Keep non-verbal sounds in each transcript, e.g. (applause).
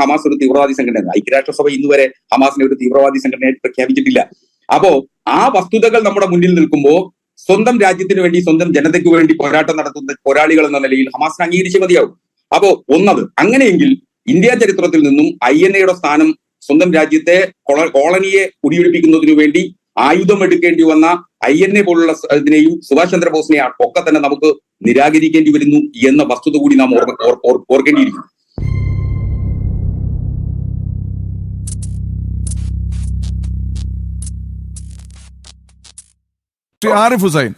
Hamas ഒരു തീവ്രവാദി സംഘടനയാണ്. ഐക്യരാഷ്ട്രസഭ ഇന്ന് വരെ ഹമാസിനെ ഒരു തീവ്രവാദി സംഘടനയായിട്ട് പ്രഖ്യാപിച്ചിട്ടില്ല. അപ്പോ ആ വസ്തുതകൾ നമ്മുടെ മുന്നിൽ നിൽക്കുമ്പോൾ സ്വന്തം രാജ്യത്തിന് വേണ്ടി സ്വന്തം ജനതയ്ക്ക് വേണ്ടി പോരാട്ടം നടത്തുന്ന പോരാളികൾ എന്ന നിലയിൽ ഹമാസിനെ അംഗീകരിച്ച് മതിയാവും. അപ്പോ ഒന്നത് അങ്ങനെയെങ്കിൽ ഇന്ത്യ ചരിത്രത്തിൽ നിന്നും ഐ എൻ എയുടെ സ്ഥാനം സ്വന്തം രാജ്യത്തെ കൊള- കോളനിയെ കുടിയൊഴിപ്പിക്കുന്നതിനു വേണ്ടി ആയുധം എടുക്കേണ്ടി വന്ന ഐ എൻ എ പോലുള്ള ഇതിനെയും സുഭാഷ് ചന്ദ്രബോസിനെ ഒക്കെ തന്നെ നമുക്ക് നിരാകരിക്കേണ്ടി വരുന്നു എന്ന വസ്തുത കൂടി നാം ഓർ- ഓർ- ഓർക്കേണ്ടിയിരിക്കുന്നു. ശ്രീ ആരിഫ് ഹുസൈൻ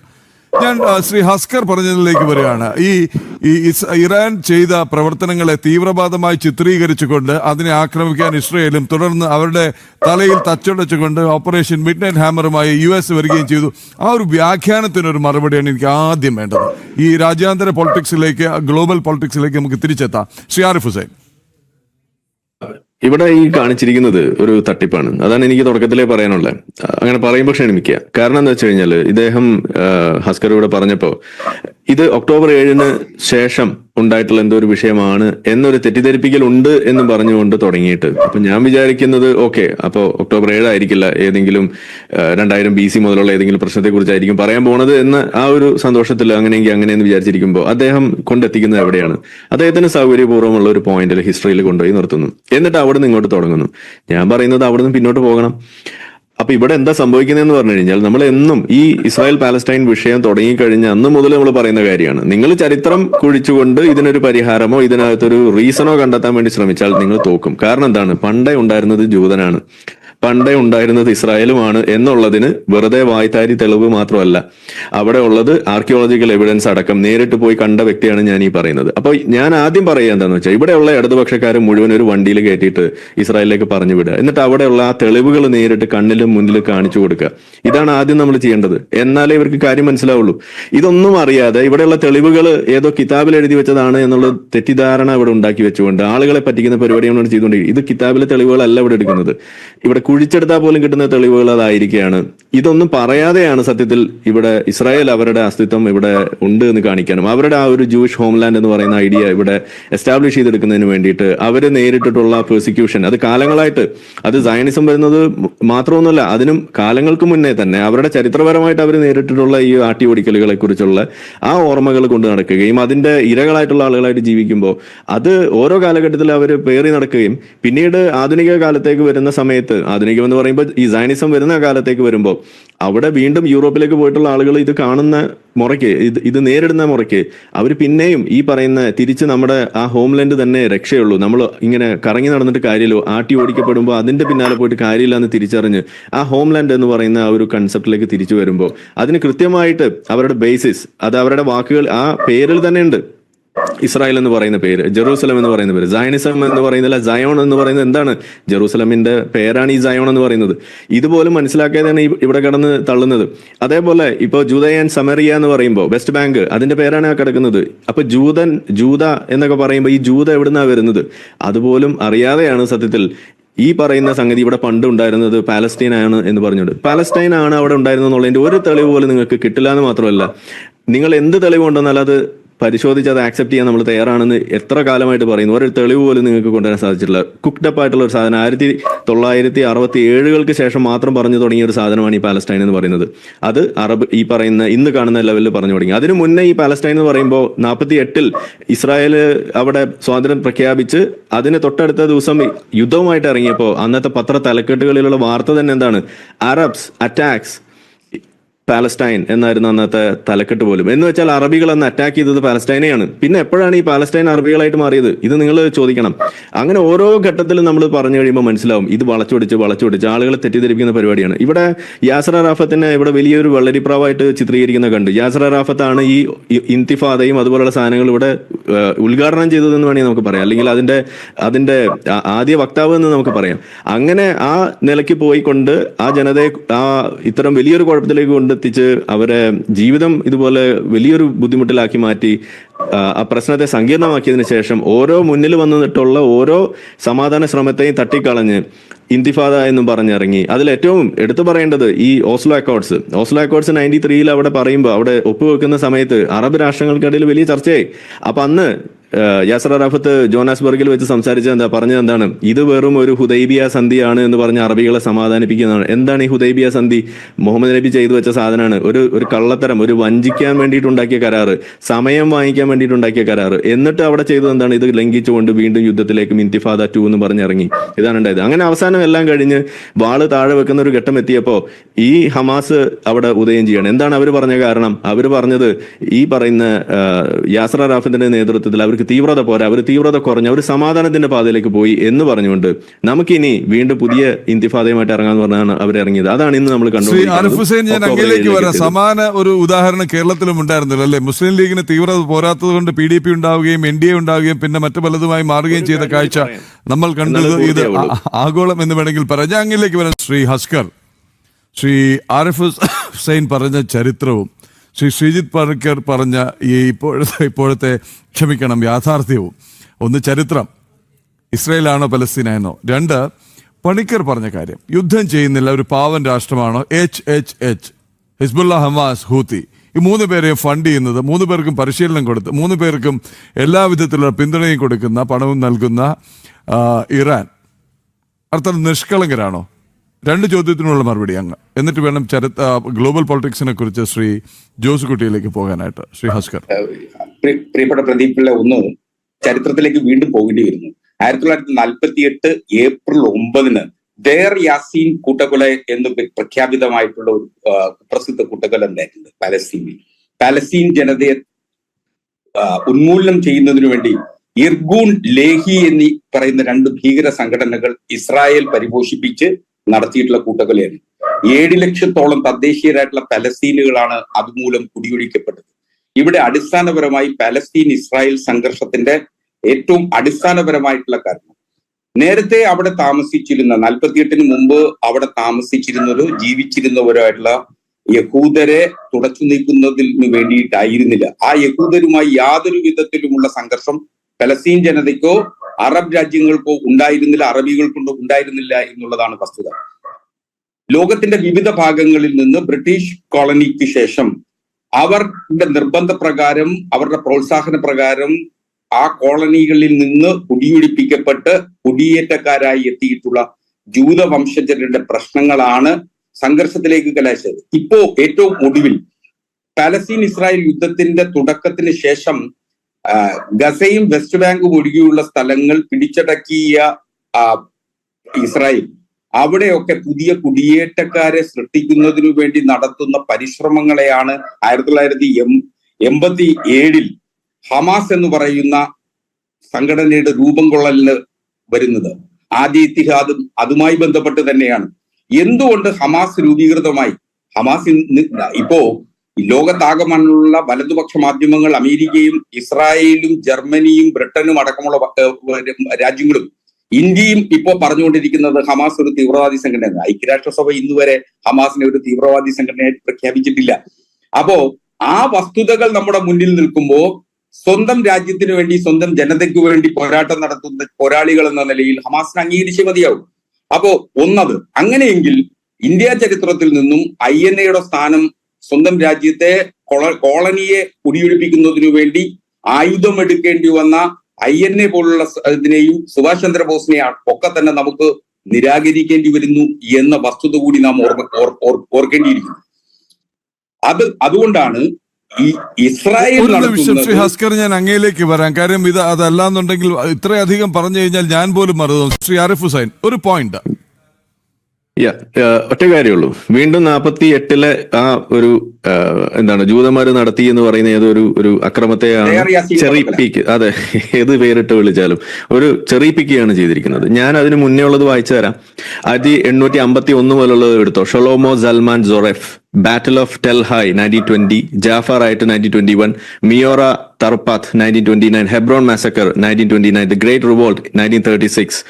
ഞാൻ ശ്രീ ഹസ്കർ പറഞ്ഞതിലേക്ക് വരികയാണ്. ഈ ഇറാൻ ചെയ്ത പ്രവർത്തനങ്ങളെ തീവ്രവാദമായി ചിത്രീകരിച്ചുകൊണ്ട് അതിനെ ആക്രമിക്കാൻ ഇസ്രയേലും തുടർന്ന് അവരുടെ തലയിൽ തച്ചുടച്ചുകൊണ്ട് ഓപ്പറേഷൻ മിഡ് നൈറ്റ് ഹാമറുമായി യു എസ് വരികയും ചെയ്തു. ആ ഒരു വ്യാഖ്യാനത്തിനൊരു മറുപടിയാണ് എനിക്ക് ആദ്യം വേണ്ടത്. ഈ രാജ്യാന്തര പൊളിറ്റിക്സിലേക്ക് ഗ്ലോബൽ പൊളിറ്റിക്സിലേക്ക് നമുക്ക് തിരിച്ചെത്താം. ശ്രീ ആരിഫ് ഹുസൈൻ. ഇവിടെ ഈ കാണിച്ചിരിക്കുന്നത് ഒരു തട്ടിപ്പാണ്. അതാണ് എനിക്ക് തുടക്കത്തിലേ പറയാനുള്ളത് അങ്ങനെ പറയുമ്പോൾ ക്ഷണിക്കുക. കാരണം എന്താ വെച്ച് കഴിഞ്ഞാൽ ഇദ്ദേഹം ഹസ്കർ ഇവിടെ പറഞ്ഞപ്പോ ഇത് ഒക്ടോബർ ഏഴിന് ശേഷം ഉണ്ടായിട്ടുള്ള എന്തോ ഒരു വിഷയമാണ് എന്നൊരു തെറ്റിദ്ധരിപ്പിക്കൽ ഉണ്ട് എന്ന് പറഞ്ഞുകൊണ്ട് തുടങ്ങിയിട്ട്. അപ്പൊ ഞാൻ വിചാരിക്കുന്നത് ഓക്കെ അപ്പോ ഒക്ടോബർ ഏഴായിരിക്കില്ല ഏതെങ്കിലും രണ്ടായിരം ബി സി മുതലുള്ള ഏതെങ്കിലും പ്രശ്നത്തെ കുറിച്ചായിരിക്കും പറയാൻ പോണത് എന്ന ആ ഒരു സന്തോഷത്തിൽ അങ്ങനെയെങ്കിൽ അങ്ങനെയെന്ന് വിചാരിച്ചിരിക്കുമ്പോൾ അദ്ദേഹം കൊണ്ടെത്തിക്കുന്നത് എവിടെയാണ്? അദ്ദേഹത്തിന് സൗകര്യപൂർവമുള്ള ഒരു പോയിന്റിൽ ഹിസ്റ്ററിയിൽ കൊണ്ടുപോയി നിർത്തുന്നു. എന്നിട്ട് അവിടെ നിന്ന് ഇങ്ങോട്ട് തുടങ്ങുന്നു. ഞാൻ പറയുന്നത് അവിടെ നിന്ന് പിന്നോട്ട് പോകണം. അപ്പൊ ഇവിടെ എന്താ സംഭവിക്കുന്നതെന്ന് പറഞ്ഞു കഴിഞ്ഞാൽ നമ്മൾ എന്നും ഈ ഇസ്രായേൽ പാലസ്റ്റൈൻ വിഷയം തുടങ്ങിക്കഴിഞ്ഞ അന്ന് മുതൽ നമ്മൾ പറയുന്ന കാര്യമാണ്. നിങ്ങൾ ചരിത്രം കുഴിച്ചുകൊണ്ട് ഇതിനൊരു പരിഹാരമോ ഇതിനകത്തൊരു റീസണോ കണ്ടെത്താൻ വേണ്ടി ശ്രമിച്ചാൽ നിങ്ങൾ തോക്കും. കാരണം എന്താണ്? പണ്ടേ ഉണ്ടായിരുന്നത് ജൂതനാണ്. പണ്ടേ ഉണ്ടായിരുന്നത് ഇസ്രായേലുമാണ് എന്നുള്ളതിന് വെറുതെ വായ്ത്താരി തെളിവ് മാത്രമല്ല. അവിടെ ഉള്ളത് ആർക്കിയോളജിക്കൽ എവിഡൻസ് അടക്കം. നേരിട്ട് പോയി കണ്ട വ്യക്തിയാണ് ഞാൻ ഈ പറയുന്നത്. അപ്പൊ ഞാൻ ആദ്യം പറയുക എന്താണെന്ന് വെച്ചാൽ ഇവിടെയുള്ള ഇടതുപക്ഷക്കാരൻ മുഴുവൻ ഒരു വണ്ടിയിൽ കയറ്റിയിട്ട് ഇസ്രായേലിലേക്ക് പറഞ്ഞു വിടുക. എന്നിട്ട് അവിടെയുള്ള ആ തെളിവുകൾ നേരിട്ട് കണ്ണിലും മുന്നിലും കാണിച്ചു കൊടുക്കുക. ഇതാണ് ആദ്യം നമ്മൾ ചെയ്യേണ്ടത്. എന്നാലേ ഇവർക്ക് കാര്യം മനസ്സിലാവുള്ളൂ. ഇതൊന്നും അറിയാതെ ഇവിടെയുള്ള തെളിവുകൾ ഏതോ കിതാബിൽ എഴുതി വെച്ചതാണ് എന്നുള്ള തെറ്റിദ്ധാരണ ഇവിടെ ഉണ്ടാക്കി വെച്ചുകൊണ്ട് ആളുകളെ പറ്റിക്കുന്ന പരിപാടിയാണ് ചെയ്തുകൊണ്ടിരിക്കുന്നത് ഇത് കിതാബിലെ തെളിവുകളല്ല ഇവിടെ എടുക്കുന്നത്. ഇവിടെ കുഴിച്ചെടുത്താൽ പോലും കിട്ടുന്ന തെളിവുകൾ അതായിരിക്കുകയാണ്. ഇതൊന്നും പറയാതെയാണ് സത്യത്തിൽ ഇവിടെ ഇസ്രായേൽ അവരുടെ അസ്തിത്വം ഇവിടെ ഉണ്ട് എന്ന് കാണിക്കാനും അവരുടെ ആ ഒരു ജൂഷ് ഹോംലാൻഡ് എന്ന് പറയുന്ന ഐഡിയ ഇവിടെ എസ്റ്റാബ്ലിഷ് ചെയ്തെടുക്കുന്നതിന് വേണ്ടിയിട്ട് അവർ നേരിട്ടിട്ടുള്ള പ്രോസിക്യൂഷൻ അത് കാലങ്ങളായിട്ട് അത് സയനിസം വരുന്നത് മാത്രമൊന്നുമല്ല അതിനും കാലങ്ങൾക്ക് മുന്നേ തന്നെ അവരുടെ ചരിത്രപരമായിട്ട് അവർ നേരിട്ടിട്ടുള്ള ഈ ആട്ടി ഓടിക്കലുകളെ കുറിച്ചുള്ള ആ ഓർമ്മകൾ കൊണ്ട് നടക്കുകയും അതിന്റെ ഇരകളായിട്ടുള്ള ആളുകളായിട്ട് ജീവിക്കുമ്പോൾ അത് ഓരോ കാലഘട്ടത്തിൽ അവർ പേറി നടക്കുകയും പിന്നീട് ആധുനിക കാലത്തേക്ക് വരുന്ന സമയത്ത് ആധുനികം എന്ന് പറയുമ്പോൾ ഈ സയനിസം വരുന്ന കാലത്തേക്ക് വരുമ്പോൾ അവിടെ വീണ്ടും യൂറോപ്പിലേക്ക് പോയിട്ടുള്ള ആളുകൾ ഇത് കാണുന്ന മുറയ്ക്ക് ഇത് ഇത് നേരിടുന്ന മുറയ്ക്ക് അവർ പിന്നെയും ഈ പറയുന്ന തിരിച്ച് നമ്മുടെ ആ ഹോംലാൻഡ് തന്നെ രക്ഷയുള്ളൂ. നമ്മൾ ഇങ്ങനെ കറങ്ങി നടന്നിട്ട് കാര്യമില്ലോ. ആട്ടി ഓടിക്കപ്പെടുമ്പോൾ അതിന്റെ പിന്നാലെ പോയിട്ട് കാര്യമില്ല എന്ന് തിരിച്ചറിഞ്ഞ് ആ ഹോംലാൻഡ് എന്ന് പറയുന്ന ആ ഒരു കൺസെപ്റ്റിലേക്ക് തിരിച്ചു വരുമ്പോൾ അതിന് കൃത്യമായിട്ട് അവരുടെ ബേസിസ് അത് അവരുടെ വാക്കുകൾ ആ പേരിൽ തന്നെ ഉണ്ട്. ഇസ്രായേൽ എന്ന് പറയുന്ന പേര് ജെറൂസലം എന്ന് പറയുന്ന പേര് സയനിസം എന്ന് പറയുന്നില്ല സയോൺ എന്ന് പറയുന്നത് എന്താണ്? ജെറൂസലമിന്റെ പേരാണ് ഈ സയോൺ എന്ന് പറയുന്നത്. ഇതുപോലും മനസ്സിലാക്കിയതാണ് ഈ ഇവിടെ കിടന്ന് തള്ളുന്നത്. അതേപോലെ ഇപ്പോൾ ജൂത ആൻഡ് സമറിയ എന്ന് പറയുമ്പോൾ വെസ്റ്റ് ബാങ്ക് അതിന്റെ പേരാണ് ആ കിടക്കുന്നത്. അപ്പൊ ജൂതൻ ജൂത എന്നൊക്കെ പറയുമ്പോൾ ഈ ജൂത എവിടുന്നാ വരുന്നത്? അതുപോലും അറിയാതെയാണ് സത്യത്തിൽ ഈ പറയുന്ന സംഗതി ഇവിടെ പണ്ട് ഉണ്ടായിരുന്നത് പാലസ്തീൻ ആണ് എന്ന് പറഞ്ഞുകൊണ്ട്. പാലസ്റ്റൈൻ ആണ് അവിടെ ഉണ്ടായിരുന്നത് എന്നുള്ളതിന്റെ ഒരു തെളിവ് പോലും നിങ്ങൾക്ക് കിട്ടില്ല എന്ന് മാത്രമല്ല. നിങ്ങൾ എന്ത് തെളിവ് കൊണ്ടുവന്നാൽ അത് പരിശോധിച്ച് അത് ആക്സെപ്റ്റ് ചെയ്യാൻ നമ്മൾ തയ്യാറാണെന്ന് എത്ര കാലമായിട്ട് പറയുന്നു? ഒരു തെളിവ് പോലും നിങ്ങൾക്ക് കൊണ്ടുവരാൻ സാധിച്ചിട്ടില്ല. കുക്ഡപ്പ് ആയിട്ടുള്ള ഒരു സാധനം. ആയിരത്തി തൊള്ളായിരത്തി അറുപത്തി ഏഴുകൾക്ക് ശേഷം മാത്രം പറഞ്ഞു തുടങ്ങിയ ഒരു സാധനമാണ് ഈ പാലസ്റ്റൈൻ എന്ന് പറയുന്നത്. അത് അറബ് ഈ പറയുന്ന ഇന്ന് കാണുന്ന ലെവലിൽ പറഞ്ഞു തുടങ്ങി. അതിനു മുന്നേ ഈ പാലസ്റ്റൈൻ എന്ന് പറയുമ്പോൾ നാൽപ്പത്തി എട്ടിൽ ഇസ്രായേൽ അവിടെ സ്വാതന്ത്ര്യം പ്രഖ്യാപിച്ച് അതിന് തൊട്ടടുത്ത ദിവസം യുദ്ധവുമായിട്ട് ഇറങ്ങിയപ്പോൾ അന്നത്തെ പത്ര തലക്കെട്ടുകളിലുള്ള വാർത്ത തന്നെ എന്താണ്? അറബ്സ് അറ്റാക്സ് പാലസ്റ്റൈൻ എന്നായിരുന്നു അന്നത്തെ തലക്കെട്ട് പോലും. എന്ന് വെച്ചാൽ അറബികൾ അന്ന് അറ്റാക്ക് ചെയ്തത് പാലസ്റ്റൈനെയാണ്. പിന്നെ എപ്പോഴാണ് ഈ പാലസ്റ്റൈൻ അറബികളായിട്ട് മാറിയത്? ഇത് നിങ്ങൾ ചോദിക്കണം. അങ്ങനെ ഓരോ ഘട്ടത്തിലും നമ്മൾ പറഞ്ഞു കഴിയുമ്പോൾ മനസ്സിലാവും. ഇത് വളച്ചൊടിച്ച് വളച്ചൊടിച്ച് ആളുകളെ തെറ്റിദ്ധരിപ്പിക്കുന്ന പരിപാടിയാണ്. ഇവിടെ യാസർ അറാഫത്തിനെ ഇവിടെ വലിയൊരു വെള്ളരിപ്രാവായിട്ട് ചിത്രീകരിക്കുന്ന കണ്ട്. യാസർ അറാഫത്താണ് ഈ ഇന്തിഫാദയും അതുപോലുള്ള സാധനങ്ങൾ ഇവിടെ ഉദ്ഘാടനം ചെയ്തതെന്ന് വേണമെങ്കിൽ നമുക്ക് പറയാം. അല്ലെങ്കിൽ അതിന്റെ അതിന്റെ ആദ്യ വക്താവ് എന്ന് നമുക്ക് പറയാം. അങ്ങനെ ആ നിലയ്ക്ക് പോയിക്കൊണ്ട് ആ ജനതയെ ആ ഇത്തരം വലിയൊരു കുഴപ്പത്തിലേക്ക് കൊണ്ടെത്തിച്ച് അവരെ ജീവിതം ഇതുപോലെ വലിയൊരു ബുദ്ധിമുട്ടിലാക്കി മാറ്റി ആ, പ്രശ്നത്തെ സങ്കീർണമാക്കിയതിനു ശേഷം ഓരോ മുന്നിൽ വന്നിട്ടുള്ള ഓരോ സമാധാന ശ്രമത്തെയും തട്ടിക്കളഞ്ഞ് ഇന്തിഫാദ എന്നും പറഞ്ഞിറങ്ങി. അതിൽ ഏറ്റവും എടുത്തു പറയേണ്ടത് ഈ Oslo accords. Oslo accords ninety ത്രീയിൽ അവിടെ പറയുമ്പോൾ അവിടെ ഒപ്പുവെക്കുന്ന സമയത്ത് അറബ് രാഷ്ട്രങ്ങൾക്കിടയിൽ വലിയ ചർച്ചയായി. അപ്പൊ അന്ന് യാസർ അറാഫത്ത് ജോനാസ്ബർഗിൽ വെച്ച് സംസാരിച്ചത് എന്താ? പറഞ്ഞത് എന്താണ്? ഇത് വെറും ഒരു ഹുദൈബിയ സന്ധിയാണ് എന്ന് പറഞ്ഞ അറബികളെ സമാധാനിപ്പിക്കുന്നതാണ്. എന്താണ് ഈ ഹുദൈബിയ സന്ധി? മുഹമ്മദ് നബി ചെയ്തു വെച്ച സാധനമാണ്. ഒരു ഒരു കള്ളത്തരം ഒരു വഞ്ചിക്കാൻ വേണ്ടിയിട്ടുണ്ടാക്കിയ കരാറ് സമയം വാങ്ങിക്കാൻ വേണ്ടിയിട്ടുണ്ടാക്കിയ കരാറ്. എന്നിട്ട് അവിടെ ചെയ്തത് എന്താണ്? ഇത് ലംഘിച്ചുകൊണ്ട് വീണ്ടും യുദ്ധത്തിലേക്ക് ഇൻതിഫാദ ടു എന്ന് പറഞ്ഞിറങ്ങി ഇതാണ് ഉണ്ടായത്. അങ്ങനെ അവസാനം എല്ലാം കഴിഞ്ഞ് വാൾ താഴെ വെക്കുന്ന ഒരു ഘട്ടം എത്തിയപ്പോ ഈ ഹമാസ് അവിടെ ഉദയം ചെയ്യണം. എന്താണ് അവർ പറഞ്ഞ കാരണം? അവർ പറഞ്ഞത് ഈ പറയുന്ന യാസർ അറാഫിന്റെ നേതൃത്വത്തിൽ അവർക്ക് തീവ്രത പോരാ അവർ തീവ്രത കുറഞ്ഞ അവർ സമാധാനത്തിന്റെ പാതയിലേക്ക് പോയി എന്ന് പറഞ്ഞുകൊണ്ട് നമുക്കിനി വീണ്ടും പുതിയ ഇന്തിഫാദയുമായിട്ട് ഇറങ്ങാന്ന് പറഞ്ഞാണ് അവർ ഇറങ്ങിയത്. അതാണ് ഇന്ന് നമ്മൾ ഏഴിലേക്ക് സമാന ഒരു ഉദാഹരണം കേരളത്തിലും ഉണ്ടായിരുന്നില്ല അല്ലെ? മുസ്ലിം ലീഗിന് തീവ്രത പോരാത്തത് കൊണ്ട് പി ഡി പി ഉണ്ടാവുകയും എൻ ഡി എ ഉണ്ടാവുകയും പിന്നെ മറ്റു പലതുമായി മാറുകയും ചെയ്ത കാഴ്ച നമ്മൾ കണ്ടത് ഇത് ആഗോളം എന്ന് വേണമെങ്കിൽ പറയാം. അങ്ങിലേക്ക് വരാം. ശ്രീ ഹസ്കർ ശ്രീ ആരിഫ് ഹുസൈൻ പറഞ്ഞ ചരിത്രവും ശ്രീ ശ്രീജിത് പണിക്കർ പറഞ്ഞ ഈ ഇപ്പോഴത്തെ ഇപ്പോഴത്തെ ക്ഷമിക്കണം യാഥാർത്ഥ്യവും. ഒന്ന് ചരിത്രം. ഇസ്രയേലാണോ പലസ്തീനായെന്നോ. രണ്ട് പണിക്കർ പറഞ്ഞ കാര്യം. യുദ്ധം ചെയ്യുന്നില്ല ഒരു പാവൻ രാഷ്ട്രമാണോ. H H H. Hezbollah Hamas Houthi. ഈ മൂന്ന് പേരെയും ഫണ്ട് ചെയ്യുന്നത് മൂന്ന് പേർക്കും പരിശീലനം കൊടുത്ത് മൂന്ന് പേർക്കും എല്ലാവിധത്തിലുള്ള പിന്തുണയും കൊടുക്കുന്ന പണവും നൽകുന്ന ഇറാൻ. അർത്ഥം നിഷ്കളങ്കരാണോ? രണ്ട് ചോദ്യത്തിനുള്ള മറുപടി അങ്ങ്. എന്നിട്ട് വേണം ചരിത്ര ഗ്ലോബൽ പോളിറ്റിക്സിനെ കുറിച്ച് ശ്രീ ജോസ് കുട്ടിയിലേക്ക് പോകാനായിട്ട്. ശ്രീ ഹസ്കർ. പ്രി- പ്രിയപ്പെട്ട പ്രദീപ് പിള്ള ഒന്ന് ചരിത്രത്തിലേക്ക് വീണ്ടും പോകേണ്ടി വരുന്നു. ആയിരത്തി തൊള്ളായിരത്തി നാൽപ്പത്തി എട്ട് ഏപ്രിൽ ഒമ്പതിന് ദേർ യാസീൻ കൂട്ടക്കൊല എന്ന് പ്രഖ്യാപിതമായിട്ടുള്ള ഒരു പ്രസിദ്ധ കൂട്ടക്കൊല ഉണ്ടായിട്ടുണ്ട് പാലസ്തീനിൽ. പാലസ്തീൻ ജനതയെ ഉന്മൂലനം ചെയ്യുന്നതിനു വേണ്ടി ഇർഗൂൺ ലേഹി എന്നീ പറയുന്ന രണ്ട് ഭീകര സംഘടനകൾ ഇസ്രായേൽ പരിപോഷിപ്പിച്ച് നടത്തിയിട്ടുള്ള കൂട്ടക്കൊലയാണ്. ഏഴ് ലക്ഷത്തോളം തദ്ദേശീയരായിട്ടുള്ള പലസ്തീനുകളാണ് അതുമൂലം കുടിയൊഴിക്കപ്പെട്ടത്. ഇവിടെ അടിസ്ഥാനപരമായി പലസ്തീൻ ഇസ്രായേൽ സംഘർഷത്തിന്റെ ഏറ്റവും അടിസ്ഥാനപരമായിട്ടുള്ള കാരണം. നേരത്തെ അവിടെ താമസിച്ചിരുന്ന നാൽപ്പത്തിയെട്ടിന് മുമ്പ് അവിടെ താമസിച്ചിരുന്നവരോ ജീവിച്ചിരുന്നവരായിട്ടുള്ള യഹൂദരെ തുടച്ചു നീക്കുന്നതിന് വേണ്ടിയിട്ടായിരുന്നില്ല. ആ യഹൂദരുമായി യാതൊരു വിധത്തിലുമുള്ള സംഘർഷം പലസ്തീൻ ജനതയ്ക്കോ അറബ് രാജ്യങ്ങൾക്കോ ഉണ്ടായിരുന്നില്ല അറബികൾക്കൊണ്ടോ ഉണ്ടായിരുന്നില്ല എന്നുള്ളതാണ് വസ്തുത. ലോകത്തിന്റെ വിവിധ ഭാഗങ്ങളിൽ നിന്ന് ബ്രിട്ടീഷ് കോളനിക്ക് ശേഷം അവരുടെ നിർബന്ധ പ്രകാരം അവരുടെ പ്രോത്സാഹന പ്രകാരം ആ കോളനികളിൽ നിന്ന് കുടിയൊഴിപ്പിക്കപ്പെട്ട് കുടിയേറ്റക്കാരായി എത്തിയിട്ടുള്ള ജൂത വംശജരുടെ പ്രശ്നങ്ങളാണ് സംഘർഷത്തിലേക്ക് കലാശിച്ചത്. ഇപ്പോ ഏറ്റവും ഒടുവിൽ പാലസ്തീൻ ഇസ്രായേൽ യുദ്ധത്തിന്റെ തുടക്കത്തിന് ശേഷം ഗസയും വെസ്റ്റ് ബാങ്കും ഒഴികെയുള്ള സ്ഥലങ്ങൾ പിടിച്ചടക്കിയ ഇസ്രായേൽ. അവിടെയൊക്കെ പുതിയ കുടിയേറ്റക്കാരെ സൃഷ്ടിക്കുന്നതിനു വേണ്ടി നടത്തുന്ന പരിശ്രമങ്ങളെയാണ് ആയിരത്തി തൊള്ളായിരത്തി എം എൺപത്തി ഏഴിൽ ഹമാസ് എന്ന് പറയുന്ന സംഘടനയുടെ രൂപം കൊള്ളലിന് വരുന്നത്. ആദ്യ ഇത്തിഹാദും അതുമായി ബന്ധപ്പെട്ട് തന്നെയാണ്. എന്തുകൊണ്ട് ഹമാസ് രൂപീകൃതമായി? ഹമാസ് ഇപ്പോ ലോകത്താകമാനുള്ള വലതുപക്ഷ മാധ്യമങ്ങൾ അമേരിക്കയും ഇസ്രായേലും ജർമ്മനിയും ബ്രിട്ടനും അടക്കമുള്ള രാജ്യങ്ങളും ഇന്ത്യയും ഇപ്പോൾ പറഞ്ഞുകൊണ്ടിരിക്കുന്നത് ഹമാസ് ഒരു തീവ്രവാദി സംഘടനയാണ്. ഐക്യരാഷ്ട്രസഭ ഇന്ന് വരെ ഹമാസിനെ ഒരു തീവ്രവാദി സംഘടനയായി പ്രഖ്യാപിച്ചിട്ടില്ല. അപ്പോ ആ വസ്തുതകൾ നമ്മുടെ മുന്നിൽ നിൽക്കുമ്പോൾ സ്വന്തം രാജ്യത്തിന് വേണ്ടി സ്വന്തം ജനതയ്ക്ക് വേണ്ടി പോരാട്ടം നടത്തുന്ന പോരാളികൾ എന്ന നിലയിൽ ഹമാസിനെ അംഗീകരിച്ചേ മതിയാവും. അപ്പോ ഒന്നത് അങ്ങനെയെങ്കിൽ ഇന്ത്യ ചരിത്രത്തിൽ നിന്നും ഐ എൻ എയുടെ സ്ഥാനം സ്വന്തം രാജ്യത്തെ കൊള- കോളനിയെ കുടിയൊഴിപ്പിക്കുന്നതിനു വേണ്ടി ആയുധം എടുക്കേണ്ടി വന്ന ഐ എൻ എ പോലുള്ള ഇതിനെയും സുഭാഷ് ചന്ദ്രബോസിനെ ഒക്കെ തന്നെ നമുക്ക് നിരാകരിക്കേണ്ടി വരുന്നു എന്ന വസ്തുത കൂടി നാം ഓർമ്മ ഓർ- ഓർ- ഓർക്കേണ്ടിയിരിക്കുന്നു. അത് അതുകൊണ്ടാണ് ഈ ഇസ്രായേൽ ഒരു നിമിഷം ശ്രീ ഹസ്കർ ഞാൻ അങ്ങയിലേക്ക് വരാം. കാര്യം ഇത് അതല്ലാന്നുണ്ടെങ്കിൽ ഇത്രയധികം പറഞ്ഞു കഴിഞ്ഞാൽ ഞാൻ പോലും മറന്നു ശ്രീ ആരിഫ് ഹുസൈൻ ഒരു പോയിന്റ് ഒറ്റ കാര്യമുള്ളൂ വീണ്ടും നാൽപ്പത്തി എട്ടിലെ ആ ഒരു എന്താണ് ജൂതന്മാര് നടത്തി എന്ന് പറയുന്ന ഏതൊരു ഒരു അക്രമത്തെയാണ് ചെറി പിക്ക്. അതെ (laughs) ഏത് പേരിട്ട് വിളിച്ചാലും. ഒരു ചെറിയിപ്പിക്കുകയാണ് ചെയ്തിരിക്കുന്നത്. ഞാൻ അതിന് മുന്നേ ഉള്ളത് വായിച്ചു തരാം. ആയിരത്തി എണ്ണൂറ്റി അമ്പത്തി ഒന്ന് മുതലുള്ളത് എടുത്തോ. Shlomo Salman Zoref battle of Tel Hai nineteen twenty Jaffa ആയിട്ട് nineteen twenty one Meora Tarpat nineteen twenty nine Hebron massacre nineteen twenty nine the great revolt nineteen thirty six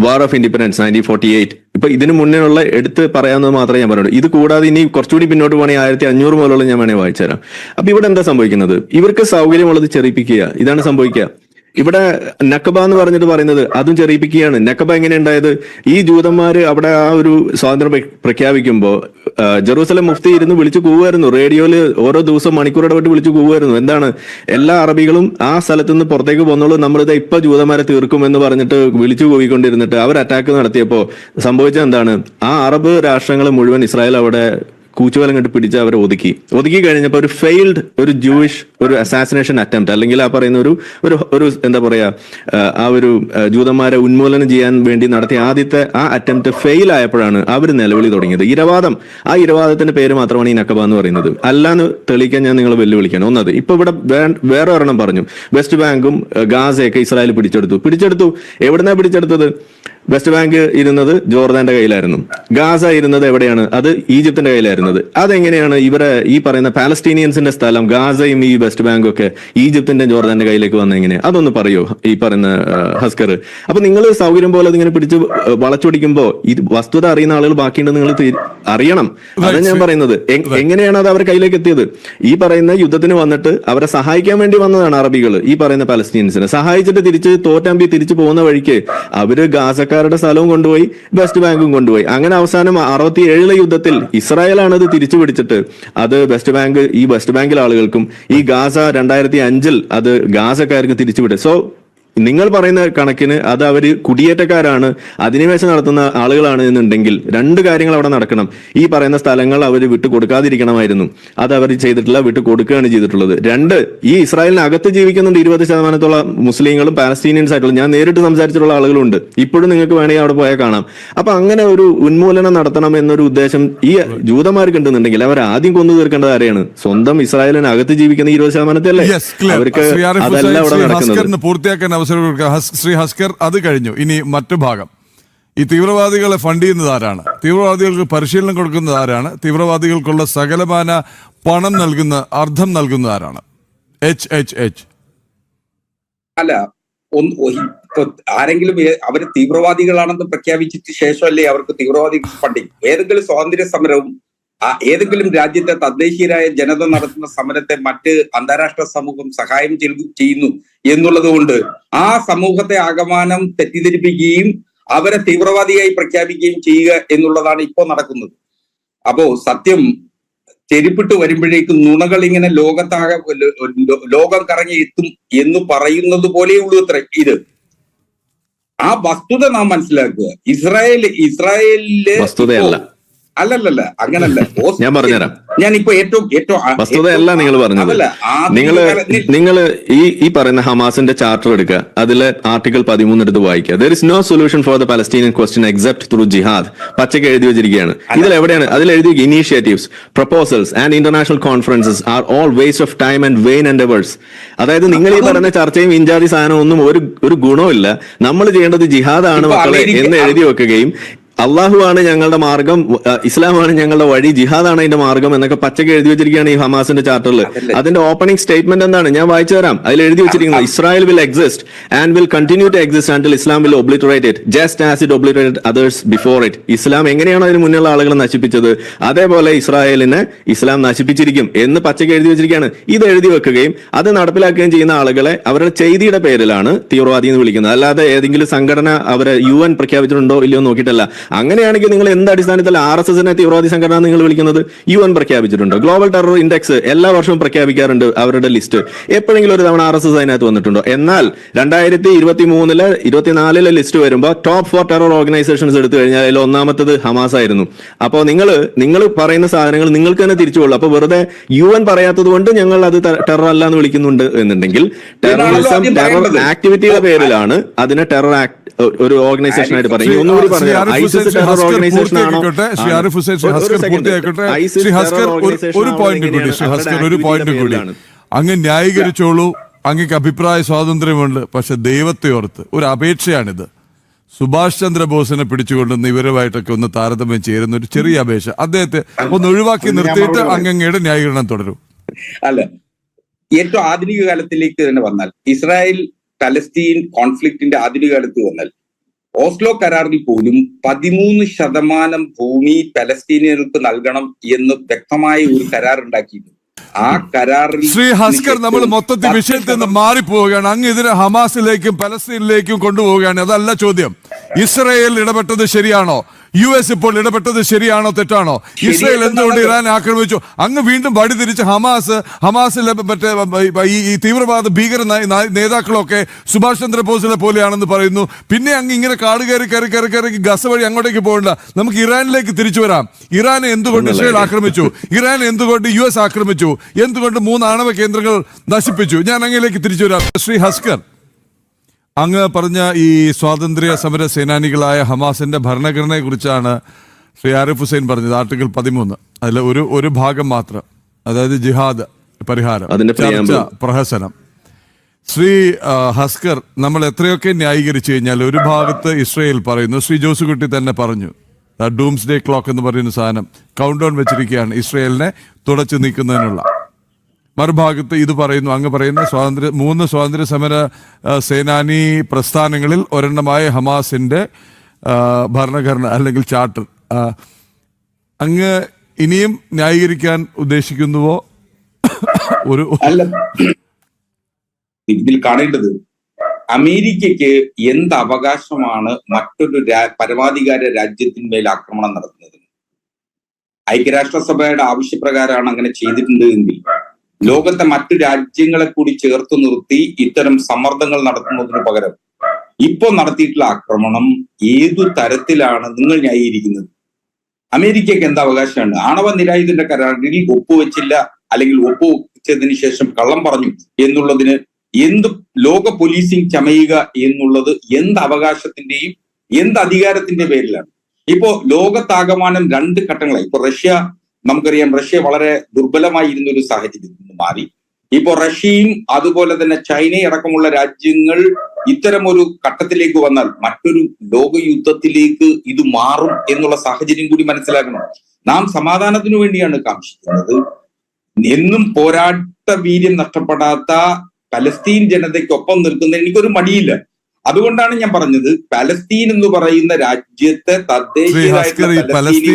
war of independence nineteen forty eight ഇപ്പൊ ഇതിന് മുന്നേയുള്ള എടുത്ത് പറയാവുന്നത് മാത്രമേ ഞാൻ പറയുള്ളൂ ഇത് കൂടാതെ ഇനി കുറച്ചുകൂടി പിന്നോട്ട് പോകണമെങ്കിൽ ആയിരത്തി അഞ്ഞൂറ് മുതലുള്ള ഞാൻ വേണേൽ വായിച്ചുതരാം. അപ്പൊ ഇവിടെ എന്താ സംഭവിക്കുന്നത്? ഇവർക്ക് സൗകര്യമുള്ളത് ചെറിയിപ്പിക്കുക. ഇതാണ് സംഭവിക്കുക. ഇവിടെ നക്കബ എന്ന് പറഞ്ഞിട്ട് പറയുന്നത് അതും ചെറിയിപ്പിക്കുകയാണ്. നക്കബ എങ്ങനെ ഉണ്ടായത്? ഈ ജൂതന്മാര് അവിടെ ആ ഒരു സ്വാതന്ത്ര്യം പ്രഖ്യാപിക്കുമ്പോൾ പ്രഖ്യാപിക്കുമ്പോ ജെറൂസലം മുഫ്തി ഇരുന്ന് വിളിച്ചു കൂവായിരുന്നു റേഡിയോയിൽ ഓരോ ദിവസം മണിക്കൂർ ഇടപെട്ട് വിളിച്ചു കൂവായിരുന്നു എന്താണ്? എല്ലാ അറബികളും ആ സ്ഥലത്ത് നിന്ന് പുറത്തേക്ക് പോകുന്നുള്ളൂ നമ്മളിത് ഇപ്പൊ ജൂതന്മാരെ തീർക്കും എന്ന് പറഞ്ഞിട്ട് വിളിച്ചു കൂവിക്കൊണ്ടിരുന്നിട്ട് അവർ അറ്റാക്ക് നടത്തിയപ്പോ സംഭവിച്ചത് എന്താണ്? ആ അറബ് രാഷ്ട്രങ്ങൾ മുഴുവൻ ഇസ്രായേൽ അവിടെ കൂച്ചുവലം കണ്ട് പിടിച്ച് അവരെ ഒതുക്കി. ഒതുക്കി കഴിഞ്ഞപ്പോൾ ഒരു ഫെയിൽഡ് ഒരു ജൂയിഷ് ഒരു അസാസിനേഷൻ അറ്റംപ്റ്റ് അല്ലെങ്കിൽ ആ പറയുന്ന ഒരു ഒരു എന്താ പറയാ ആ, ഒരു ജൂതന്മാരെ ഉന്മൂലനം ചെയ്യാൻ വേണ്ടി നടത്തിയ ആദ്യത്തെ ആ അറ്റംപ്റ്റ് ഫെയിൽ ആയപ്പോഴാണ് അവർ നിലവിളി തുടങ്ങിയത്. ഇരവാദം. ആ ഇരവാദത്തിന്റെ പേര് മാത്രമാണ് ഈ നക്കബ എന്ന് പറയുന്നത്. അല്ലാന്ന് തെളിയിക്കാൻ ഞാൻ നിങ്ങളെ വെല്ലുവിളിക്കണം ഒന്നത് ഇപ്പൊ ഇവിടെ വേറെ ഒരെണ്ണം പറഞ്ഞു. വെസ്റ്റ് ബാങ്കും ഗാസയൊക്കെ ഇസ്രായേൽ പിടിച്ചെടുത്തു. പിടിച്ചെടുത്തു. എവിടുന്നാ പിടിച്ചെടുത്തത്? വെസ്റ്റ് ബാങ്ക് ഇരുന്നത് ജോർദാന്റെ കയ്യിലായിരുന്നു. ഗാസ ഇരുന്നത് എവിടെയാണ്? അത് ഈജിപ്തിന്റെ കയ്യിലായിരുന്നത്. അതെങ്ങനെയാണ് ഇവരെ ഈ പറയുന്ന പാലസ്റ്റീനിയൻസിന്റെ സ്ഥലം ഗാസയും ഈ വെസ്റ്റ് ബാങ്കും ഒക്കെ ഈജിപ്തിന്റെ ജോർദാന്റെ കയ്യിലേക്ക് വന്ന എങ്ങനെ അതൊന്ന് പറയൂ ഈ പറയുന്ന ഹസ്കർ. അപ്പൊ നിങ്ങൾ സൗകര്യം പോലെ അതിങ്ങനെ പിടിച്ച് വളച്ചൊടിക്കുമ്പോ ഇത് വസ്തുത അറിയുന്ന ആളുകൾ ബാക്കിയുണ്ടെന്ന് നിങ്ങൾ അറിയണം. അതാണ് ഞാൻ പറയുന്നത്. എങ്ങനെയാണ് അത് അവരുടെ കയ്യിലേക്ക് എത്തിയത്? ഈ പറയുന്ന യുദ്ധത്തിന് വന്നിട്ട് അവരെ സഹായിക്കാൻ വേണ്ടി വന്നതാണ് അറബികൾ ഈ പറയുന്ന പലസ്തീൻസിനെ സഹായിച്ചിട്ട് തിരിച്ച് തോറ്റാമ്പി തിരിച്ചു പോകുന്ന വഴിക്ക് അവർ ഗാസക്കാരുടെ സ്ഥലവും കൊണ്ടുപോയി വെസ്റ്റ് ബാങ്കും കൊണ്ടുപോയി. അങ്ങനെ അവസാനം അറുപത്തി ഏഴിലെ യുദ്ധത്തിൽ ഇസ്രായേലാണ് അത് തിരിച്ചു പിടിച്ചിട്ട് അത് വെസ്റ്റ് ബാങ്ക് ഈ വെസ്റ്റ് ബാങ്കിലെ ആളുകൾക്കും ഈ ഗാസ രണ്ടായിരത്തി അഞ്ചിൽ അത് ഗാസക്കാർക്ക് തിരിച്ചു വിട്ടത് സോ നിങ്ങൾ പറയുന്ന കണക്കിന് അത് അവർ കുടിയേറ്റക്കാരാണ് അധിനിവേശം നടത്തുന്ന ആളുകളാണ് എന്നുണ്ടെങ്കിൽ രണ്ട് കാര്യങ്ങൾ അവിടെ നടക്കണം. ഈ പറയുന്ന സ്ഥലങ്ങൾ അവർ വിട്ടു കൊടുക്കാതിരിക്കണമായിരുന്നു. അത് അവർ ചെയ്തിട്ടില്ല വിട്ടു കൊടുക്കുകയാണ് ചെയ്തിട്ടുള്ളത്. രണ്ട് ഈ ഇസ്രായേലിന് അകത്ത് ജീവിക്കുന്നുണ്ട് ഇരുപത് ശതമാനത്തോളം മുസ്ലിങ്ങളും പാലസ്തീനിയൻസ് ആയിട്ടുള്ള ഞാൻ നേരിട്ട് സംസാരിച്ചിട്ടുള്ള ആളുകളുണ്ട്. ഇപ്പോഴും നിങ്ങൾക്ക് വേണമെങ്കിൽ അവിടെ പോയാൽ കാണാം. അപ്പൊ അങ്ങനെ ഒരു ഉന്മൂലനം നടത്തണം എന്നൊരു ഉദ്ദേശം ഈ ജൂതന്മാർക്ക് ഉണ്ടെന്നുണ്ടെങ്കിൽ അവർ ആദ്യം കൊന്നു തീർക്കേണ്ടത് ആരെയാണ്? സ്വന്തം ഇസ്രായേലിന് അകത്ത് ജീവിക്കുന്ന ഇരുപത് ശതമാനത്തെ അല്ലേ? അവർക്ക് അതല്ല അവിടെ നടക്കുന്നത്. പൂർത്തിയാക്കാൻ കൊടുക്കുക ശ്രീ ഹസ്കർ അത് കഴിഞ്ഞു. ഇനി മറ്റു ഭാഗം. ഈ തീവ്രവാദികളെ ഫണ്ട് ചെയ്യുന്നത് ആരാണ്? തീവ്രവാദികൾക്ക് പരിശീലനം കൊടുക്കുന്നത് ആരാണ്? തീവ്രവാദികൾക്കുള്ള സകലമാന പണം നൽകുന്ന അർത്ഥം നൽകുന്നത് ആരാണ്? എച്ച് എച്ച് എച്ച് അല്ല ആരെങ്കിലും അവർ തീവ്രവാദികളാണെന്ന് പ്രഖ്യാപിച്ചിട്ട് ശേഷമല്ലേ അവർക്ക് തീവ്രവാദി ഫണ്ടിങ് ഏതെങ്കിലും സ്വാതന്ത്ര്യ സമരവും ആ ഏതെങ്കിലും രാജ്യത്തെ തദ്ദേശീയരായ ജനത നടത്തുന്ന സമരത്തെ മറ്റ് അന്താരാഷ്ട്ര സമൂഹം സഹായം ചെയ്യുന്നു എന്നുള്ളത് കൊണ്ട് ആ സമൂഹത്തെ ആകമാനം തെറ്റിദ്ധരിപ്പിക്കുകയും അവരെ തീവ്രവാദിയായി പ്രഖ്യാപിക്കുകയും ചെയ്യുക എന്നുള്ളതാണ് ഇപ്പോൾ നടക്കുന്നത്. അപ്പോ സത്യം ചെരിപ്പിട്ട് വരുമ്പോഴേക്കും നുണകൾ ഇങ്ങനെ ലോകത്താകെ ലോകം കറങ്ങി എത്തും എന്ന് പറയുന്നത് പോലെയുള്ളൂ അത്ര ഇത്. ആ വസ്തുത നാം മനസ്സിലാക്കുക. ഇസ്രായേൽ ഇസ്രായേലിൽ വസ്തുതയല്ല. അല്ലല്ലല്ല അങ്ങനല്ല. (laughs) ഞാൻ പറഞ്ഞുതരാം. ഞാൻ ഇപ്പൊ ഏറ്റവും ഏറ്റവും വസ്തുതയല്ല നിങ്ങൾ പറഞ്ഞത്. നിങ്ങൾ നിങ്ങൾ ഈ ഈ പറയുന്ന ഹമാസിന്റെ ചാർട്ടർ എടുക്കുക. അതിലെ ആർട്ടിക്കിൾ പതിമൂന്ന് എടുത്ത് വായിക്കുക. There is no solution for the Palestinian question except through jihad പച്ചക്ക് എഴുതി വെച്ചിരിക്കുകയാണ്. ഇതിൽ എവിടെയാണ്? അതിൽ എഴുതി initiatives proposals and international conferences are all waste of time and vain endeavours അതായത് നിങ്ങൾ ഈ പറയുന്ന ചർച്ചയും ഇഞ്ചാതി സാധനവും ഒന്നും ഒരു ഒരു ഗുണമില്ല നമ്മൾ ചെയ്യേണ്ടത് ജിഹാദാണ് ആണ് മക്കളെ എന്ന് എഴുതി വെക്കുകയും അള്ളാഹു ആണ് ഞങ്ങളുടെ മാർഗം ഇസ്ലാമാണ് ഞങ്ങളുടെ വഴി ജിഹാദാണ് അതിന്റെ മാർഗം എന്നൊക്കെ പച്ചക്ക് എഴുതി വെച്ചിരിക്കുകയാണ് ഈ ഹമാസിന്റെ ചാർട്ടറിൽ അതിന്റെ ഓപ്പണിംഗ് സ്റ്റേറ്റ്മെന്റ് എന്താണ്? ഞാൻ വായിച്ചു തരാം. അതിൽ എഴുതി വെച്ചിരിക്കുന്നത് Israel will exist and will continue to exist and Islam will obliterate it just as it obliterate others before it Islam എങ്ങനെയാണ് അതിന് മുന്നിലുള്ള ആളുകളെ നശിപ്പിച്ചത്? അതേപോലെ ഇസ്രായേലിനെ ഇസ്ലാം നശിപ്പിച്ചിരിക്കും എന്ന് പച്ചക്ക് എഴുതി വെച്ചിരിക്കുകയാണ്. ഇത് എഴുതി വെക്കുകയും അത് നടപ്പിലാക്കുകയും ചെയ്യുന്ന ആളുകളെ അവരുടെ ചെയ്തിയുടെ പേരിലാണ് തീവ്രവാദി എന്ന് വിളിക്കുന്നത്. അല്ലാതെ ഏതെങ്കിലും സംഘടന അവരെ യു എൻ പ്രഖ്യാപിച്ചിട്ടുണ്ടോ ഇല്ലയോ നോക്കിയിട്ടല്ല. അങ്ങനെയാണെങ്കിൽ നിങ്ങൾ എന്ത് അടിസ്ഥാനത്തിൽ ആർ എസ് എസിനെ തീവ്രവാദി സംഘടന നിങ്ങൾ വിളിക്കുന്നത്? യു എൻ പ്രഖ്യാപിച്ചിട്ടുണ്ട്. ഗ്ലോബൽ ടെറർ ഇൻഡെക്സ് എല്ലാ വർഷവും പ്രഖ്യാപിക്കാറുണ്ട് അവരുടെ ലിസ്റ്റ്. എപ്പോഴെങ്കിലും ഒരു തവണ ആർ എസ് എസ് അതിനകത്ത് വന്നിട്ടുണ്ടോ? എന്നാൽ രണ്ടായിരത്തി ഇരുപത്തി മൂന്നിലെ ഇരുപത്തിനാലിലെ ലിസ്റ്റ് വരുമ്പോൾ ടോപ്പ് ഫോർ ടെറർ ഓർഗനൈസേഷൻസ് എടുത്തു കഴിഞ്ഞാൽ അതിൽ ഒന്നാമത്തത് ഹമാസ് ആയിരുന്നു. അപ്പോൾ നിങ്ങൾ നിങ്ങൾ പറയുന്ന സാധനങ്ങൾ നിങ്ങൾക്ക് തന്നെ തിരിച്ചുകൊള്ളു അപ്പൊ വെറുതെ യു എൻ പറയാത്തത് കൊണ്ട് ഞങ്ങൾ അത് ടെറർ അല്ല എന്ന് വിളിക്കുന്നുണ്ട് എന്നുണ്ടെങ്കിൽ ടെററിസം ടെറർ. ആക്ടിവിറ്റിയുടെ പേരിലാണ് അതിനെ ടെറർ ആക്ട് ഒരു ഓർഗനൈസേഷൻ ആയിട്ട് പറയും. ഒന്നുകൂടി പറഞ്ഞു ഐസിസ് ടെറർ ഓർഗനൈസേഷൻ ആണോ? ഒരു പോയിന്റ് കൂടി? ഹസ്കർ ഒരു പോയിന്റ് കൂടി. അങ്ങ് ന്യായീകരിച്ചോളൂ. അങ്ങക്ക് അഭിപ്രായ സ്വാതന്ത്ര്യമുണ്ട്. പക്ഷെ ദൈവത്തെ ഓർത്ത് ഒരു അപേക്ഷയാണിത്. സുഭാഷ് ചന്ദ്രബോസിനെ പിടിച്ചുകൊണ്ടുവന്ന് ഇവരുമായിട്ടൊക്കെ ഒന്ന് താരതമ്യം ചേരുന്ന ഒരു ചെറിയ അപേക്ഷ. അദ്ദേഹത്തെ ഒന്ന് ഒഴിവാക്കി നിർത്തിയിട്ട് അങ്ങങ്ങയുടെ ന്യായീകരണം തുടരും. അല്ല. ഏറ്റവും ആധുനിക കാലത്തിലേക്ക് തന്നെ വന്നാൽ ഇസ്രായേൽ പലസ്തീൻ കോൺഫ്ലിക്റ്റിന്റെ ആധുനിക കാലത്ത് വന്നാൽ ഓസ്ലോ കരാറിൽ പോലും പതിമൂന്ന് ശതമാനം ഭൂമി പലസ്തീനികൾക്ക് നൽകണം എന്ന് വ്യക്തമായ ഒരു കരാർ ആ കരാറിൽ ശ്രീ ഹസ്കർ നമ്മൾ മൊത്തത്തിൽ വിഷയത്തിൽ നിന്ന് മാറിപ്പോവുകയാണ്. അങ്ങ് ഇതിനെ ഹമാസിലേക്കും പലസ്തീനിലേക്കും കൊണ്ടുപോവുകയാണ്. അതല്ല ചോദ്യം. ഇസ്രയേൽ ഇടപെട്ടത് ശരിയാണോ? യു എസ് ഇപ്പോൾ ഇടപെട്ടത് ശരിയാണോ തെറ്റാണോ? ഇസ്രയേൽ എന്തുകൊണ്ട് ഇറാൻ ആക്രമിച്ചു? അങ്ങ് വീണ്ടും വടി തിരിച്ച് ഹമാസ് ഹമാസിലെ മറ്റേ ഈ തീവ്രവാദ ഭീകര നേതാക്കളൊക്കെ സുഭാഷ് ചന്ദ്രബോസിനെ പോലെയാണെന്ന് പറയുന്നു. പിന്നെ അങ്ങ് ഇങ്ങനെ കാട് കയറി കയറി കയറി കയറി ഗസ വഴി അങ്ങോട്ടേക്ക് പോകണ്ട. നമുക്ക് ഇറാനിലേക്ക് തിരിച്ചു വരാം. ഇറാനെ എന്തുകൊണ്ട് ഇസ്രയേൽ ആക്രമിച്ചു? ഇറാൻ എന്തുകൊണ്ട് യു എസ് ആക്രമിച്ചു? എന്തുകൊണ്ട് മൂന്ന് ആണവ കേന്ദ്രങ്ങൾ നശിപ്പിച്ചു? ഞാൻ അങ്ങിലേക്ക് തിരിച്ചു വരാം. ശ്രീ ഹസ്കർ. അങ്ങ് പറഞ്ഞ ഈ സ്വാതന്ത്ര്യ സമര സേനാനികളായ ഹമാസിന്റെ ഭരണഘടനയെ കുറിച്ചാണ് ശ്രീ ആരിഫ് ഹുസൈൻ പറഞ്ഞത് ആർട്ടിക്കിൾ പതിമൂന്ന്. അതിൽ ഒരു ഒരു ഭാഗം മാത്രം അതായത് ജിഹാദ് പരിഹാരം ചർച്ച പ്രഹസനം. ശ്രീ ഹസ്കർ നമ്മൾ എത്രയൊക്കെ ന്യായീകരിച്ചു കഴിഞ്ഞാൽ ഒരു ഭാഗത്ത് ഇസ്രയേൽ പറയുന്നു ശ്രീ ജോസുകുട്ടി തന്നെ പറഞ്ഞു ഡൂംസ് ഡേ ക്ലോക്ക് എന്ന് പറയുന്ന സാധനം കൗണ്ട് ഡൗൺ വെച്ചിരിക്കുകയാണ് ഇസ്രയേലിനെ തുടച്ചു നീക്കുന്നതിനുള്ള. മറുഭാഗത്ത് ഇത് പറയുന്നു അങ്ങ് പറയുന്ന സ്വാതന്ത്ര്യ മൂന്ന് സ്വാതന്ത്ര്യ സമര സേനാനി പ്രസ്ഥാനങ്ങളിൽ ഒരെണ്ണമായ ഹമാസിന്റെ ഭരണഘടന അല്ലെങ്കിൽ ചാർട്ടർ. അങ്ങ് ഇനിയും ന്യായീകരിക്കാൻ ഉദ്ദേശിക്കുന്നുവോ? ഒരു ഇതിൽ കാണേണ്ടത് അമേരിക്കയ്ക്ക് എന്ത് അവകാശമാണ് മറ്റൊരു പരമാധികാര രാജ്യത്തിന്മേൽ ആക്രമണം നടത്തുന്നത്? ഐക്യരാഷ്ട്രസഭയുടെ ആവശ്യപ്രകാരമാണ് അങ്ങനെ ചെയ്തിട്ടുണ്ട് എങ്കിൽ. ലോകത്തെ മറ്റു രാജ്യങ്ങളെ കൂടി ചേർത്ത് നിർത്തി ഇത്തരം സമ്മർദ്ദങ്ങൾ നടത്തുന്നതിന് പകരം ഇപ്പോൾ നടത്തിയിട്ടുള്ള ആക്രമണം ഏതു തരത്തിലാണ് നിങ്ങൾ ന്യായീകരിക്കുന്നത്? അമേരിക്കയ്ക്ക് എന്ത് അവകാശമാണ്? ആണവ നിരായുധന്റെ കരാറിൽ ഒപ്പുവെച്ചില്ല അല്ലെങ്കിൽ ഒപ്പുവെച്ചതിന് ശേഷം കള്ളം പറഞ്ഞു എന്നുള്ളതിന് എന്ത് ലോക പോലീസിംഗ് ചമയുക എന്നുള്ളത് എന്ത് അവകാശത്തിന്റെയും എന്ത് അധികാരത്തിന്റെ പേരിലാണ്. ഇപ്പോ ലോകത്താകമാനം രണ്ട് ഘട്ടങ്ങളായി. ഇപ്പൊ റഷ്യ നമുക്കറിയാം റഷ്യ വളരെ ദുർബലമായിരുന്ന ഒരു സാഹചര്യത്തിൽ നിന്ന് മാറി. ഇപ്പോൾ റഷ്യയും അതുപോലെ തന്നെ ചൈനയും അടക്കമുള്ള രാജ്യങ്ങൾ ഇത്തരം ഒരു ഘട്ടത്തിലേക്ക് വന്നാൽ മറ്റൊരു ലോകയുദ്ധത്തിലേക്ക് ഇത് മാറും എന്നുള്ള സാഹചര്യം കൂടി മനസ്സിലാക്കണം നാം സമാധാനത്തിനു വേണ്ടിയാണ് കാക്ഷിക്കുന്നത് എന്നും പോരാട്ട വീര്യം നഷ്ടപ്പെടാത്ത പലസ്തീൻ ജനതയ്ക്കൊപ്പം നിൽക്കുന്ന എനിക്കൊരു മടിയില്ല. അതുകൊണ്ടാണ് ഞാൻ പറഞ്ഞത് പലസ്തീൻ എന്ന് പറയുന്ന രാജ്യത്തെ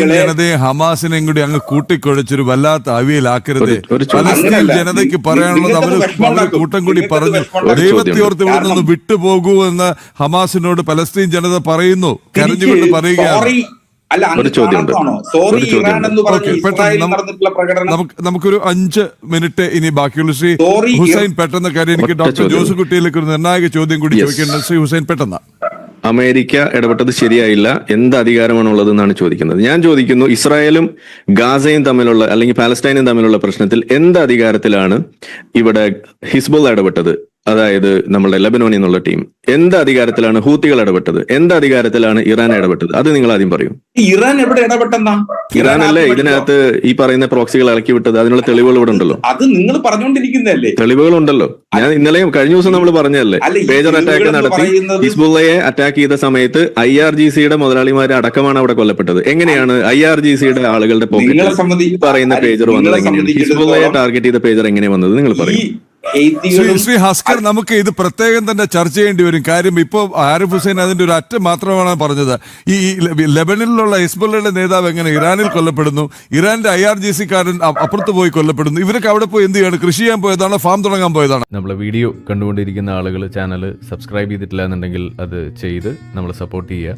ജനതയെ ഹമാസിനെയും കൂടി അങ്ങ് കൂട്ടിക്കൊഴിച്ചൊരു വല്ലാത്ത അവിയലാക്കരുത്. പലസ്തീൻ ജനതയ്ക്ക് പറയാനുള്ളത് അവർ. കൂട്ടം കൂടി പറഞ്ഞു. ദൈവത്തെയോർത്ത് ഇവിടെ നിന്ന് വിട്ടുപോകൂ എന്ന് ഹമാസിനോട് പലസ്തീൻ ജനത പറയുന്നു. കരഞ്ഞുകൊണ്ട് പറയുകയാണ്. അല്ല ഒരു ചോദ്യമുണ്ട്. സോറി ഒരു ഇറാൻ എന്ന് പറഞ്ഞ ഓക്കേ, നമുക്ക് നമുക്ക് നമുക്കൊരു അഞ്ച് മിനിറ്റ് ഇനി ബാക്കിയുള്ള. ശ്രീ ഹുസൈൻ പെട്ടെന്ന് കാര്യം എനിക്ക് ഡോക്ടർ ജോസ് കുട്ടിയിലേക്ക് ഒരു നിർണായക ചോദ്യം കൂടി. ചോദിക്കേണ്ടത് ശ്രീ ഹുസൈൻ പെട്ടെന്ന്. അമേരിക്ക ഇടപെട്ടത് ശരിയായില്ല. എന്ത് അധികാരമാണ് ഉള്ളത് എന്നാണ് ചോദിക്കുന്നത്. ഞാൻ ചോദിക്കുന്നു ഇസ്രായേലും ഗാസയും തമ്മിലുള്ള അല്ലെങ്കിൽ പാലസ്തീനും തമ്മിലുള്ള പ്രശ്നത്തിൽ എന്ത് അധികാരത്തിലാണ് ഇവിടെ ഹിസ്ബുൾ ഇടപെട്ടത്? അതായത് നമ്മുടെ ലബനോനിൽ എന്നുള്ള ടീം. എന്ത് അധികാരത്തിലാണ് ഹൂത്തികൾ ഇടപെട്ടത്? എന്ത് അധികാരത്തിലാണ് ഇറാൻ ഇടപെട്ടത്? അത് നിങ്ങൾ ആദ്യം പറയും. ഇറാൻ എവിടെ ഇടപെട്ടെന്നാ? ഇറാൻ അല്ലേ? ഇതിനകത്ത് ഈ പറയുന്ന പ്രോക്സികൾ ഇളക്കി വിട്ടത്. അതിനുള്ള തെളിവുകൾ ഇവിടെ ഉണ്ടല്ലോ. അത് നിങ്ങൾ പറഞ്ഞുകൊണ്ടിരിക്കുന്നല്ലേ തെളിവുകൾ ഉണ്ടല്ലോ. ഞാൻ ഇന്നലെയും കഴിഞ്ഞ ദിവസം നമ്മൾ പറഞ്ഞല്ലേ പേജർ അറ്റാക്ക് നടത്തി ഹിസ്ബുള്ളയെ അറ്റാക്ക് ചെയ്ത സമയത്ത് ഐ ആർ ജി സിയുടെ മുതലാളിമാരെ അടക്കമാണ് അവിടെ കൊല്ലപ്പെട്ടത്. എങ്ങനെയാണ് ഐ ആർ ജി സിയുടെ ആളുകളുടെ പോക്കറ്റിൽ പറയുന്ന പേജർ വന്നത് എങ്ങനെയാണ്? ഹിസ്ബുള്ളയെ ടാർഗറ്റ് ചെയ്ത പേജർ എങ്ങനെ വന്നത്? നിങ്ങൾ പറയും. ശ്രീ ഹസ്കർ നമുക്ക് ഇത് പ്രത്യേകം തന്നെ ചർച്ച ചെയ്യേണ്ടി വരും. കാര്യം ഇപ്പോൾ ആരിഫ് ഹുസൈൻ അതിന്റെ ഒരു അറ്റം മാത്രമാണ് പറഞ്ഞത്. ഈ ലെബനിലുള്ള ഹിസ്ബുള്ളയുടെ നേതാവ് എങ്ങനെ ഇറാനിൽ കൊല്ലപ്പെടുന്നു? ഇറാന്റെ ഐ ആർ ജി സി കാരൻ അപ്പുറത്ത് പോയി കൊല്ലപ്പെടുന്നു. ഇവരൊക്കെ അവിടെ പോയി എന്ത് ചെയ്യാണ്? കൃഷി ചെയ്യാൻ പോയതാണ്? ഫാം തുടങ്ങാൻ പോയതാണ്? നമ്മളെ വീഡിയോ കണ്ടുകൊണ്ടിരിക്കുന്ന ആളുകൾ ചാനൽ സബ്സ്ക്രൈബ് ചെയ്തിട്ടില്ല എന്നുണ്ടെങ്കിൽ അത് ചെയ്ത് നമ്മൾ സപ്പോർട്ട് ചെയ്യുക.